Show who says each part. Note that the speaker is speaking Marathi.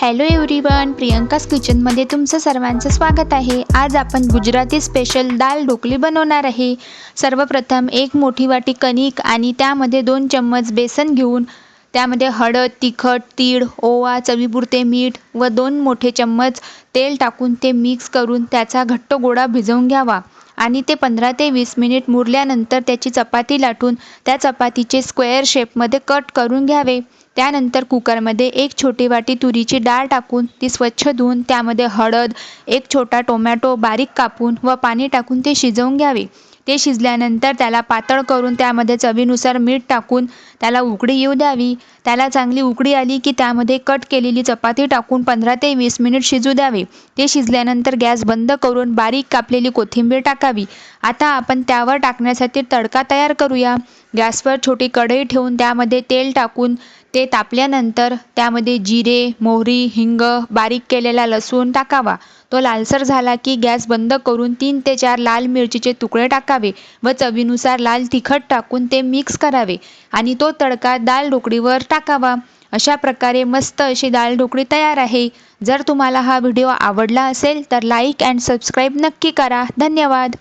Speaker 1: हॅलो एव्हरीवन प्रियंकाच किचनमध्ये तुमचं सर्वांचं स्वागत आहे. आज आपण गुजराती स्पेशल दाल ढोकली बनवणार आहे. सर्वप्रथम एक मोठी वाटी कणिक आणि त्यामध्ये दोन चम्मच बेसन घेऊन त्यामध्ये हळद तिखट तीळ ओवा चवीपुरते मीठ व दोन मोठे चम्मच तेल टाकून ते मिक्स करून त्याचा घट्ट गोळा भिजवून घ्यावा. आणि ते पंधरा ते वीस मिनिट मुरल्यानंतर त्याची चपाती लाटून त्या चपातीचे स्क्वेअर शेपमध्ये कट करून घ्यावे. त्यानंतर कुकरमध्ये एक छोटी वाटी तुरीची डाळ टाकून ती स्वच्छ धुवून त्यामध्ये हळद एक छोटा टोमॅटो बारीक कापून व पाणी टाकून ते शिजवून घ्यावे. ते शिजल्यानंतर त्याला पातळ करून त्यामध्ये चवीनुसार मीठ टाकून त्याला उकळी येऊ द्यावी. त्याला चांगली उकळी आली की त्यामध्ये कट केलेली चपाती टाकून पंधरा ते वीस मिनिट शिजू द्यावे. ते शिजल्यानंतर गॅस बंद करून बारीक कापलेली कोथिंबीर टाकावी. आता आपण त्यावर टाकण्यासाठी तडका तयार करूया. गॅसवर छोटी कढई ठेवून त्यामध्ये तेल टाकून ते तापल्यानंतर त्यामध्ये जिरे मोहरी हिंग बारीक केलेला लसूण टाकावा. तो लालसर झाला की गॅस बंद करून तीन ते चार लाल मिरचीचे तुकडे टाकावे व चवीनुसार लाल तिखट टाकून ते मिक्स करावे आणि तो तडका दाल ढोकळीवर टाकावा. अशा प्रकारे मस्त अशी दाल ढोकळी तयार आहे. जर तुम्हाला हा व्हिडिओ आवडला असेल तर लाईक अँड सबस्क्राईब नक्की करा. धन्यवाद.